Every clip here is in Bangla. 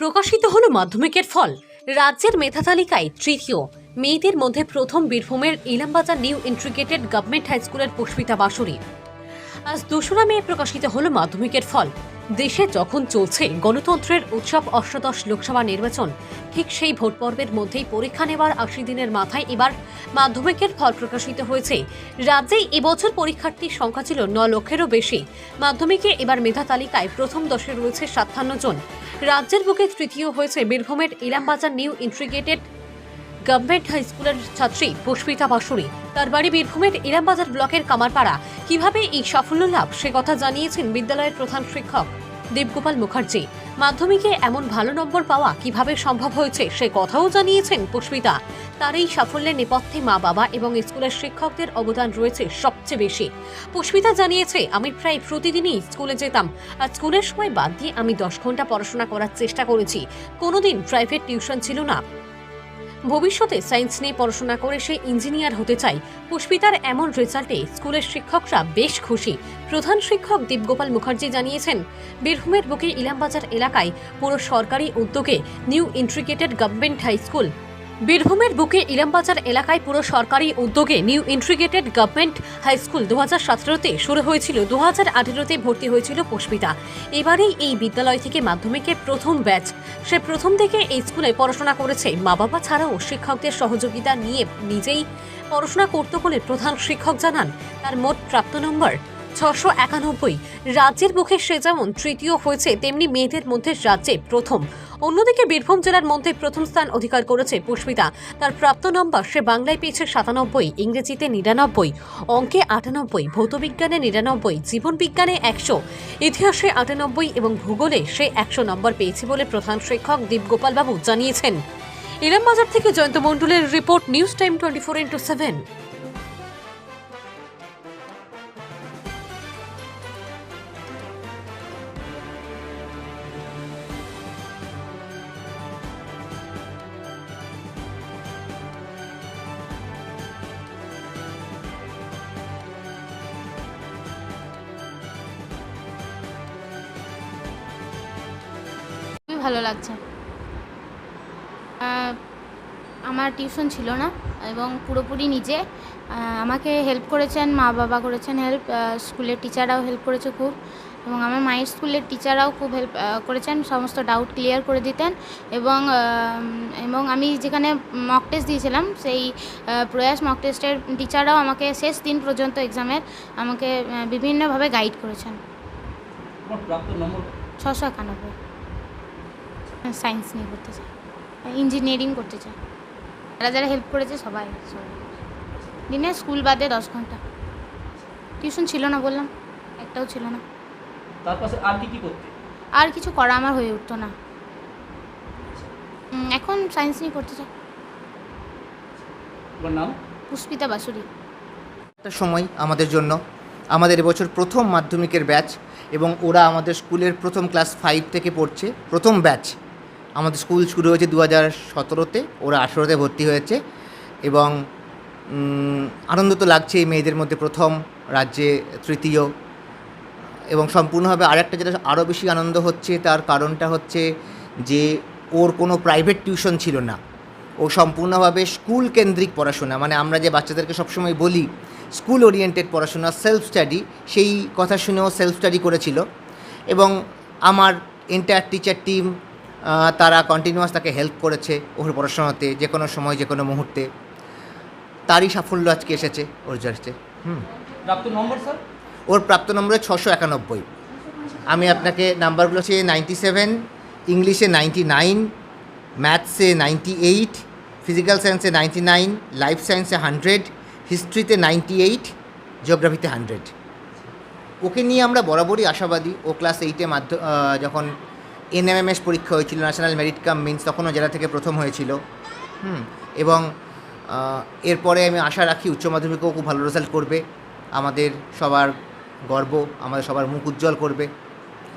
প্রকাশিত হলো মাধ্যমিকের ফল। রাজ্যের মেধা তালিকায় তৃতীয়। মেয়েদের মধ্যে প্রথম বীরভূমের Ilambazar new integrated government high স্কুলের পুষ্পিতা বাসুরি আজ দোসরা মেয়ে প্রকাশিত হলো মাধ্যমিকের ফল। দেশে যখন চলছে গণতন্ত্রের উৎসব অষ্টাদশ লোকসভা নির্বাচন, ঠিক সেই ভোট পর্বের মধ্যেই পরীক্ষা নেওয়ার আশি দিনের মাথায় এবার মাধ্যমিকের ফল প্রকাশিত হয়েছে। রাজ্যে এবছর পরীক্ষার্থীর সংখ্যা ছিল ন লক্ষেরও বেশি। মাধ্যমিকে এবার মেধা তালিকায় প্রথম দশে রয়েছে সাতান্ন জন। রাজ্যের বুকে তৃতীয় হয়েছে বীরভূমের Ilambazar new integrated government high স্কুলের ছাত্রী পুষ্পিতা বাসুরি। তার বাড়ি বীরভূমের ইলামবাজার ব্লকের কামারপাড়া। কীভাবে এই সাফল্য লাভ, সে কথা জানিয়েছেন বিদ্যালয়ের প্রধান শিক্ষক। দেবগোপাল মুখার্জি। মাধ্যমিকে এমন ভালো নম্বর পাওয়া কীভাবে সম্ভব হয়েছে সে কথাও জানিয়েছেন পুষ্পিতা। তার এই সাফল্যের নেপথ্যে মা বাবা এবং স্কুলের শিক্ষকদের অবদান রয়েছে সবচেয়ে বেশি। পুষ্পিতা জানিয়েছে, আমি প্রায় প্রতিদিনই স্কুলে যেতাম। আর স্কুলের সময় বাদ দিয়ে আমি দশ ঘণ্টা পড়াশোনা করার চেষ্টা করেছি। কোনোদিন প্রাইভেট টিউশন ছিল না। ভবিষ্যতে সায়েন্স নিয়ে পড়াশোনা করে সে ইঞ্জিনিয়ার হতে চায়। পুষ্পিতার এমন রেজাল্টে স্কুলের শিক্ষকরা বেশ খুশি। প্রধান শিক্ষক দীপগোপাল মুখার্জি জানিয়েছেন, বীরভূমের বুকে ইলামবাজার এলাকায় পুরো সরকারি উদ্যোগে new integrated government high school বীরভূমের বুকে ইলামবাজার এলাকায় পুরো সরকারি উদ্যোগে new integrated government high school দু হাজার সতেরোতে শুরু হয়েছিল। দু হাজার আঠেরোতে ভর্তি হয়েছিল পুষ্পিতা। এবারেই এই বিদ্যালয় থেকে মাধ্যমিকের প্রথম ব্যাচ। সে প্রথম থেকে এই স্কুলে পড়াশোনা করেছে। মা বাবা ছাড়াও শিক্ষকদের সহযোগিতা নিয়ে নিজেই পড়াশোনা করতে বলে প্রধান শিক্ষক জানান। তার মোট প্রাপ্ত নম্বর ছশো একানব্বই। রাজ্যের মুখে সে যেমন তৃতীয় হয়েছে, তেমনি মেয়েদের মধ্যে রাজ্যে প্রথম। অন্যদিকে বীরভূম জেলার মধ্যে প্রথম স্থান অধিকার করেছে পুষ্পিতা। তার প্রাপ্ত নম্বর সে বাংলায় পেয়েছে সাতানব্বই, ইংরেজিতে নিরানব্বই, অঙ্কে আটানব্বই, ভৌতবিজ্ঞানে নিরানব্বই, জীবনবিজ্ঞানে একশো, ইতিহাসে আটানব্বই এবং ভূগোলে সে একশো নম্বর পেয়েছে বলে প্রধান শিক্ষক দীপগোপালবাবু জানিয়েছেন। ইলামবাজার থেকে জয়ন্ত মণ্ডলের report news time twenty four into seven ভালো লাগছে। আমার টিউশন ছিল না এবং পুরোপুরি নিজে। আমাকে হেল্প করেছেন মা বাবা করেছেন হেল্প স্কুলের টিচাররাও হেল্প করেছে খুব। এবং আমার মায়ের স্কুলের টিচাররাও খুব হেল্প করেছেন সমস্ত ডাউট ক্লিয়ার করে দিতেন। এবং এবং আমি যেখানে মক টেস্ট দিয়েছিলাম সেই প্রয়াস মক টেস্টের টিচাররাও আমাকে শেষ দিন পর্যন্ত এক্সামের আমাকে বিভিন্নভাবে গাইড করেছেন। ছশো একানব্বই। সায়েন্স নিয়ে করতে চাই ইঞ্জিনিয়ারিং করতে চাই যারা যারা হেল্প করেছে সবাই সবাই। দিনে স্কুল বাদে দশ ঘণ্টা। টিউশন ছিল না বললাম একটাও ছিল না। আর কি কি করতে? আর কিছু করা আমার হয়ে উঠতো না। এখন সায়েন্স নিয়ে করতে চাই। নাম? পুষ্পিতা বাসুরি একটা সময় আমাদের জন্য আমাদের এবছর প্রথম মাধ্যমিকের ব্যাচ এবং ওরা আমাদের স্কুলের প্রথম ক্লাস ফাইভ থেকে পড়ছে প্রথম ব্যাচ আমাদের স্কুল শুরু হয়েছে দু হাজার সতেরোতে, ওরা আঠেরোতে ভর্তি হয়েছে এবং আনন্দ তো লাগছে এই মেয়েদের মধ্যে প্রথম, রাজ্যে তৃতীয় এবং সম্পূর্ণভাবে আরেকটা যেটা আরও বেশি আনন্দ হচ্ছে তার কারণটা হচ্ছে যে ওর কোনো প্রাইভেট টিউশন ছিল না। ও সম্পূর্ণভাবে স্কুল কেন্দ্রিক পড়াশোনা মানে আমরা যে বাচ্চাদেরকে সবসময় বলি স্কুল ওরিয়েন্টেড পড়াশোনা সেলফ স্টাডি সেই কথা শুনেও সেলফ স্টাডি করেছিল এবং আমার এন্টায়ার টিচার টিম তারা কন্টিনিউয়াস তাকে হেল্প করেছে ওর পড়াশোনাতে যে কোনো সময় যে কোনো মুহূর্তে। তারই সাফল্য আজকে এসেছে ওর যাচ্ছে হুম। প্রাপ্ত নম্বর স্যার? ওর প্রাপ্ত নম্বর ছশো একানব্বই। আমি আপনাকে নাম্বারগুলো হচ্ছে নাইনটি সেভেন ইংলিশে নাইনটি নাইন ম্যাথসে নাইনটি এইট ফিজিক্যাল সায়েন্সে নাইনটি নাইন লাইফ সায়েন্সে হান্ড্রেড হিস্ট্রিতে নাইনটি এইট জিওগ্রাফিতে হান্ড্রেড ওকে নিয়ে আমরা বরাবরই আশাবাদী। ও ক্লাস এইটে মাধ্য যখন এনএমএমএস পরীক্ষা হয়েছিল ন্যাশনাল মেরিট কাম মিন্স তখনও জেলা থেকে প্রথম হয়েছিল। হুম এবং এরপরে আমি আশা রাখি উচ্চ মাধ্যমিকেও খুব ভালো রেজাল্ট করবে। আমাদের সবার গর্ব আমাদের সবার মুখ উজ্জ্বল করবে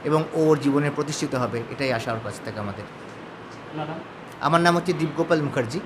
এবং ওর জীবনে প্রতিষ্ঠিত হবে এটাই আশা ওর কাছ থেকে আমাদের। আমার নাম হচ্ছে দীপগোপাল মুখার্জি।